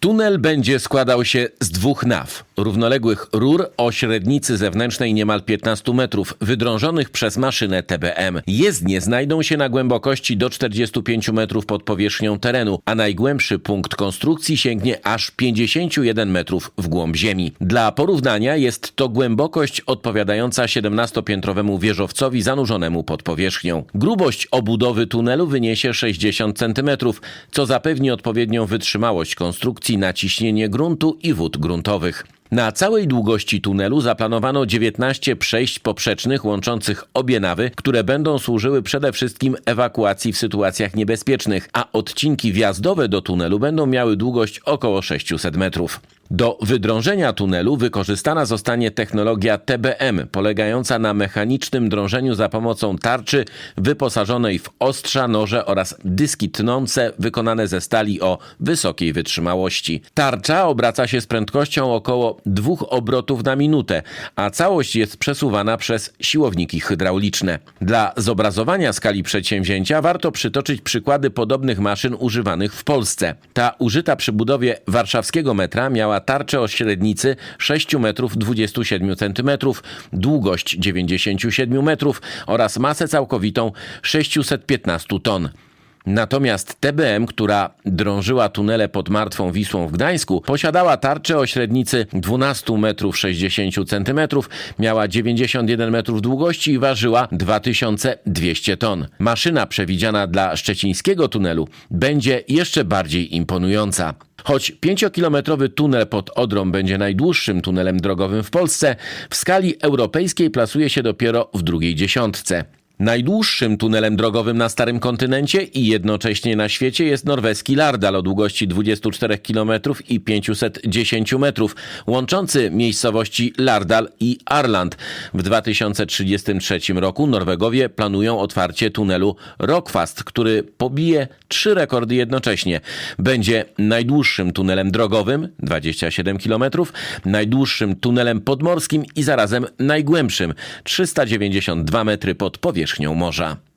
Tunel będzie składał się z dwóch naw, równoległych rur o średnicy zewnętrznej niemal 15 metrów, wydrążonych przez maszynę TBM. Jezdnie znajdą się na głębokości do 45 metrów pod powierzchnią terenu, a najgłębszy punkt konstrukcji sięgnie aż 51 metrów w głąb ziemi. Dla porównania jest to głębokość odpowiadająca 17-piętrowemu wieżowcowi zanurzonemu pod powierzchnią. Grubość obudowy tunelu wyniesie 60 cm, co zapewni odpowiednią wytrzymałość konstrukcji na ciśnienie gruntu i wód gruntowych. Na całej długości tunelu zaplanowano 19 przejść poprzecznych łączących obie nawy, które będą służyły przede wszystkim ewakuacji w sytuacjach niebezpiecznych, a odcinki wjazdowe do tunelu będą miały długość około 600 metrów. Do wydrążenia tunelu wykorzystana zostanie technologia TBM, polegająca na mechanicznym drążeniu za pomocą tarczy wyposażonej w ostrza, noże oraz dyski tnące wykonane ze stali o wysokiej wytrzymałości. Tarcza obraca się z prędkością około dwóch obrotów na minutę, a całość jest przesuwana przez siłowniki hydrauliczne. Dla zobrazowania skali przedsięwzięcia warto przytoczyć przykłady podobnych maszyn używanych w Polsce. Ta użyta przy budowie warszawskiego metra miała tarczę o średnicy 6 metrów 27 centymetrów, długość 97 metrów oraz masę całkowitą 615 ton. Natomiast TBM, która drążyła tunele pod Martwą Wisłą w Gdańsku, posiadała tarczę o średnicy 12 metrów 60 centymetrów, miała 91 metrów długości i ważyła 2200 ton. Maszyna przewidziana dla szczecińskiego tunelu będzie jeszcze bardziej imponująca. Choć 5-kilometrowy tunel pod Odrą będzie najdłuższym tunelem drogowym w Polsce, w skali europejskiej plasuje się dopiero w drugiej dziesiątce. Najdłuższym tunelem drogowym na Starym Kontynencie i jednocześnie na świecie jest norweski Lardal o długości 24 km i 510 metrów, łączący miejscowości Lardal i Arland. W 2033 roku Norwegowie planują otwarcie tunelu Rockfast, który pobije trzy rekordy jednocześnie. Będzie najdłuższym tunelem drogowym 27 km, najdłuższym tunelem podmorskim i zarazem najgłębszym 392 metry pod powierzchnią morza.